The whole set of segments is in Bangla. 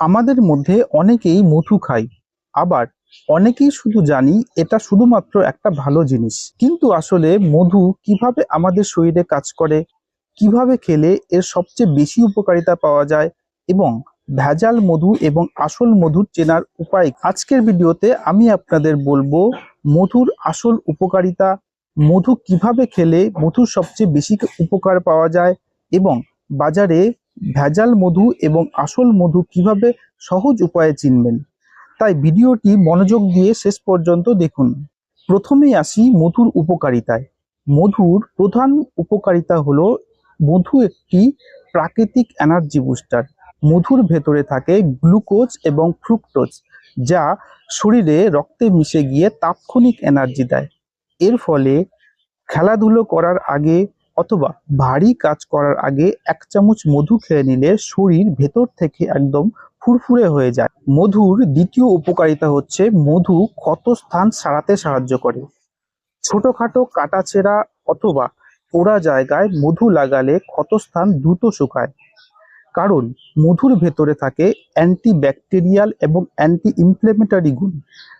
আমাদের মধ্যে অনেকেই মধু খাই আবার অনেকেই শুধু জানি এটা শুধুমাত্র একটা ভালো জিনিস। কিন্তু আসলে মধু কীভাবে আমাদের শরীরে কাজ করে, কীভাবে খেলে এর সবচেয়ে বেশি উপকারিতা পাওয়া যায় এবং ভেজাল মধু এবং আসল মধুর চেনার উপায় আজকের ভিডিওতে আমি আপনাদের বলব মধুর আসল উপকারিতা, মধু কীভাবে খেলে মধুর সবচেয়ে বেশি উপকার পাওয়া যায় এবং বাজারে ভেজাল মধু এবং আসল মধু কীভাবে সহজ উপায়ে চিনবেন? তাই ভিডিওটি মনোযোগ দিয়ে শেষ পর্যন্ত দেখুন। প্রথমেই আসি মধুর উপকারিতায়। মধুর প্রধান উপকারিতা হলো, মধু একটি প্রাকৃতিক এনার্জি বুস্টার। মধুর ভেতরে থাকে গ্লুকোজ এবং ফ্রুক্টোজ, যা শরীরে রক্তে মিশে গিয়ে তাৎক্ষণিক এনার্জি দেয়। এর ফলে খেলাধুলো করার আগে অথবা ভারী কাজ করার আগে এক চামচ মধু খেয়ে নিলে শরীর ভেতর থেকে একদম ফুরফুরে হয়ে যায়। মধুর দ্বিতীয় উপকারিতা হচ্ছে মধু ক্ষত স্থান সারাতে সাহায্য করে। ছোটখাটো কাটাছেঁড়া অথবা পোড়া জায়গায় মধু লাগালে ক্ষতস্থান দ্রুত শুকায়। কারণ মধুর ভেতরে থাকে অ্যান্টি ব্যাকটেরিয়াল এবং অ্যান্টি ইনফ্লেমেটারি গুণ,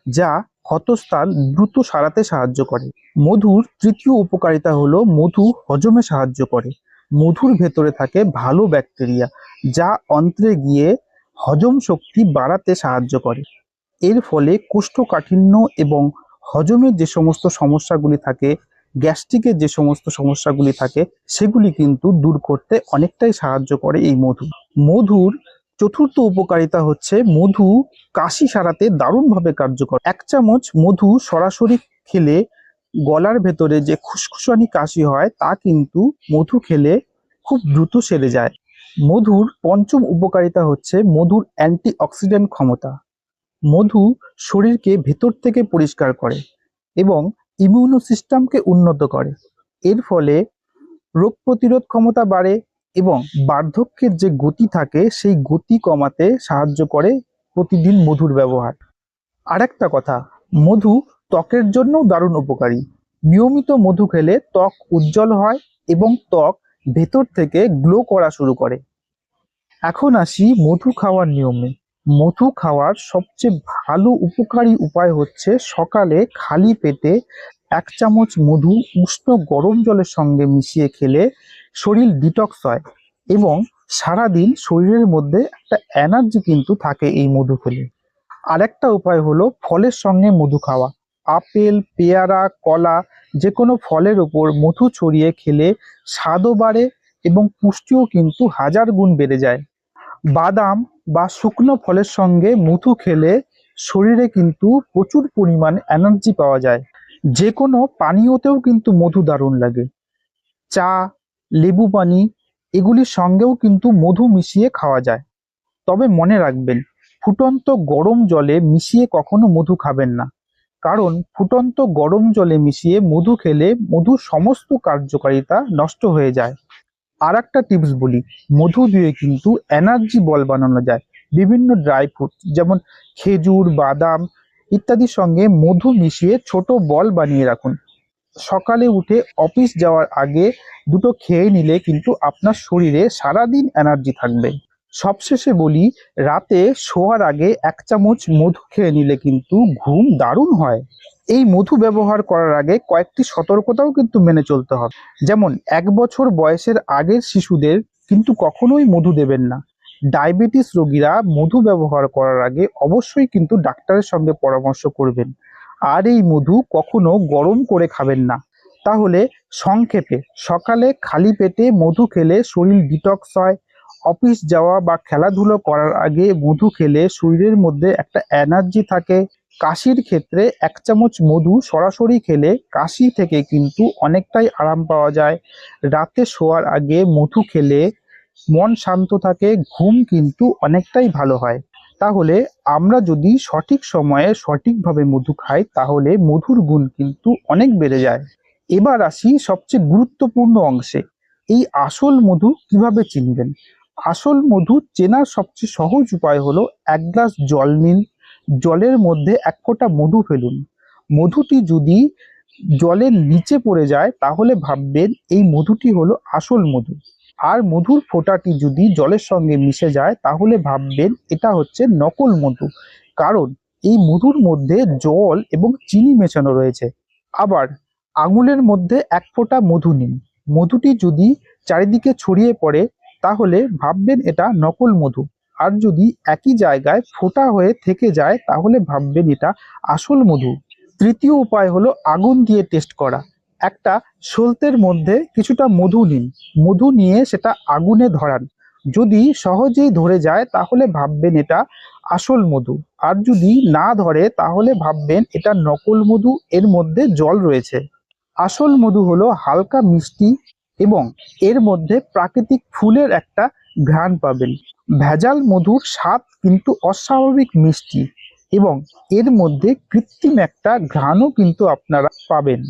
যা ক্ষতস্থান দ্রুত সারাতে সাহায্য করে। মধুর তৃতীয় উপকারিতা হলো মধু হজমে সাহায্য করে। মধুর ভেতরে থাকে ভালো ব্যাকটেরিয়া, যা অন্ত্রে গিয়ে হজম শক্তি বাড়াতে সাহায্য করে। এর ফলে কোষ্ঠকাঠিন্য এবং হজমের যে সমস্ত সমস্যাগুলি থাকে গ্যাস্ট্রিকের যে সমস্ত সমস্যাগুলি থাকে, সেগুলি কিন্তু দূর করতে অনেকটাই সাহায্য করে এই মধু। মধুর চতুর্থ উপকারিতা হচ্ছে মধু কাশি সারাতে দারুণভাবে কার্যকর। এক চামচ মধু সরাসরি খেলে গলার ভেতরে যে খুসখুসানি কাশি হয়, তা কিন্তু মধু খেলে খুব দ্রুত সেরে যায়। মধুর পঞ্চম উপকারিতা হচ্ছে মধুর অ্যান্টি অক্সিডেন্ট ক্ষমতা। মধু শরীরকে ভেতর থেকে পরিষ্কার করে এবং ইমিউনো সিস্টেমকে উন্নত করে। এর ফলে রোগ প্রতিরোধ ক্ষমতা বাড়ে এবং বার্ধক্যের যে গতি থাকে, সেই গতি কমাতে সাহায্য করে প্রতিদিন মধুর ব্যবহার। আরেকটা কথা, মধু ত্বকের জন্যও দারুণ উপকারী। নিয়মিত মধু খেলে ত্বক উজ্জ্বল হয় এবং ত্বক ভেতর থেকে গ্লো করা শুরু করে। এখন আসি মধু খাওয়ার নিয়মে। মধু খাওয়ার সবচেয়ে ভালো উপকারী উপায় হচ্ছে সকালে খালি পেটে এক চামচ মধু উষ্ণ গরম জলের সঙ্গে মিশিয়ে খেলে শরীর ডিটক্স হয় এবং সারাদিন শরীরের মধ্যে একটা এনার্জি কিন্তু থাকে এই মধু খেলে। আরেকটা উপায় হলো ফলের সঙ্গে মধু খাওয়া। আপেল, পেয়ারা, কলা যে কোনো ফলের ওপর মধু ছড়িয়ে খেলে স্বাদও বাড়ে এবং পুষ্টিও কিন্তু হাজার গুণ বেড়ে যায়। বাদাম বা শুকনো ফলের সঙ্গে মধু খেলে শরীরে কিন্তু প্রচুর পরিমাণ এনার্জি পাওয়া যায়। যে কোনো পানীয়তেও কিন্তু মধু দারুণ লাগে। চা, লেবু পানি, এগুলির সঙ্গেও কিন্তু মধু মিশিয়ে খাওয়া যায়। তবে মনে রাখবেন, ফুটন্ত গরম জলে মিশিয়ে কখনো মধু খাবেন না। কারণ ফুটন্ত গরম জলে মিশিয়ে মধু খেলে মধুর সমস্ত কার্যকারিতা নষ্ট হয়ে যায়। আর একটা টিপস বলি, মধু দিয়ে কিন্তু এনার্জি বল বানানো যায়। বিভিন্ন ড্রাই ফ্রুট যেমন খেজুর, বাদাম ইত্যাদির সঙ্গে মধু মিশিয়ে ছোট বল বানিয়ে রাখুন। সকালে উঠে অফিস যাওয়ার আগে দুটো খেয়ে নিলে কিন্তু আপনার শরীরে সারাদিন এনার্জি থাকবে। সবশেষে বলি, রাতে শোয়ার আগে এক চামচ মধু খেয়ে নিলে কিন্তু ঘুম দারুণ হয়। এই মধু ব্যবহার করার আগে কয়েকটি সতর্কতাও কিন্তু মেনে চলতে হবে। যেমন, এক বছর বয়সের আগের শিশুদের কিন্তু কখনোই মধু দেবেন না। ডায়াবেটিস রোগীরা মধু ব্যবহার করার আগে অবশ্যই কিন্তু ডাক্তারের সঙ্গে পরামর্শ করবেন। আর এই মধু কখনো গরম করে খাবেন না। তাহলে সংক্ষেপে, সকালে খালি পেটে মধু খেলে শরীর ডিটক্স হয়। অফিস যাওয়া বা খেলাধুলো করার আগে মধু খেলে শরীরের মধ্যে একটা এনার্জি থাকে। কাশির ক্ষেত্রে এক চামচ মধু সরাসরি খেলে কাশি থেকে কিন্তু অনেকটাই আরাম পাওয়া যায়। রাতে শোয়ার আগে মধু খেলে মন শান্ত থাকে, ঘুম কিন্তু অনেকটাই ভালো হয়। তাহলে আমরা যদি সঠিক সময়ে সঠিকভাবে মধু খাই, তাহলে মধুর গুণ কিন্তু অনেক বেড়ে যায়। এবার আসি সবচেয়ে গুরুত্বপূর্ণ অংশে। এই আসল মধু কীভাবে চিনবেন? আসল মধু চেনার সবচেয়ে সহজ উপায় হলো এক গ্লাস জল নিন। জলের মধ্যে এক ফোঁটা মধু ফেলুন। মধুটি যদি জলের নিচে পড়ে যায়, তাহলে ভাববেন এই মধুটি হলো আসল মধু। আর মধুর ফোঁটাটি যদি জলের সঙ্গে মিশে যায়, তাহলে ভাববেন এটা হচ্ছে নকল মধু। কারণ এই মধুর মধ্যে জল এবং চিনি মেশানো রয়েছে। আবার আঙুলের মধ্যে এক ফোঁটা মধু নিন। মধুটি যদি চারিদিকে ছড়িয়ে পড়ে, তাহলে ভাববেন এটা নকল মধু। আর যদি একই জায়গায় ফোঁটা হয়ে থেকে যায়, তাহলে ভাববেন এটা আসল মধু। তৃতীয় উপায় হলো আগুন দিয়ে টেস্ট করা। একটা সলতের মধ্যে কিছুটা মধু নিন। মধু নিয়ে সেটা আগুনে ধরান। যদি সহজেই ধরে যায়, তাহলে ভাববেন এটা আসল মধু। আর যদি না ধরে, তাহলে ভাববেন এটা নকল মধু। এর মধ্যে জল রয়েছে। আসল মধু হলো হালকা মিষ্টি এবং এর মধ্যে প্রাকৃতিক ফুলের একটা ঘ্রাণ পাবেন। ভেজাল মধুর স্বাদ কিন্তু অস্বাভাবিক মিষ্টি এবং এর মধ্যে কৃত্রিম একটা ঘ্রাণও কিন্তু আপনারা পাবেন।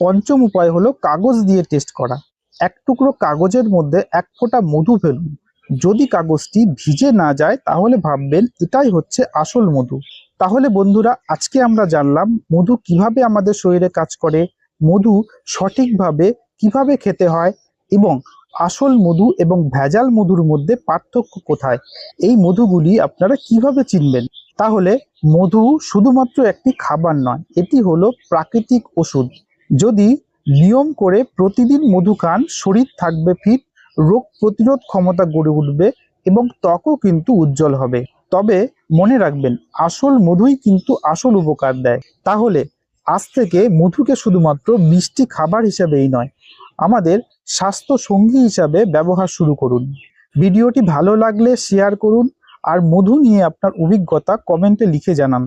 পঞ্চম উপায় হলো কাগজ দিয়ে টেস্ট করা। এক টুকরো কাগজের মধ্যে এক ফোঁটা মধু ফেলুন। যদি কাগজটি ভিজে না যায়, তাহলে ভাববেন এটাই হচ্ছে আসল মধু। তাহলে বন্ধুরা, আজকে আমরা জানলাম মধু কীভাবে আমাদের শরীরে কাজ করে, মধু সঠিকভাবে কীভাবে খেতে হয় এবং আসল মধু এবং ভেজাল মধুর মধ্যে পার্থক্য কোথায়? এই মধুগুলি আপনারা কীভাবে চিনবেন? তাহলে মধু শুধুমাত্র একটি খাবার নয়, এটি হলো প্রাকৃতিক ওষুধ। যদি নিয়ম করে প্রতিদিন মধু খান, শরীর থাকবে ফিট, রোগ প্রতিরোধ ক্ষমতা গড়ে উঠবে এবং ত্বকও কিন্তু উজ্জ্বল হবে। তবে মনে রাখবেন, আসল মধুই কিন্তু আসল উপকার দেয়। তাহলে আজ থেকে মধুকে শুধুমাত্র মিষ্টি খাবার হিসেবেই নয়, আমাদের স্বাস্থ্য সঙ্গী হিসাবে ব্যবহার শুরু করুন। ভিডিওটি ভালো লাগলে শেয়ার করুন, আর মধু নিয়ে আপনার অভিজ্ঞতা কমেন্টে লিখে জানান।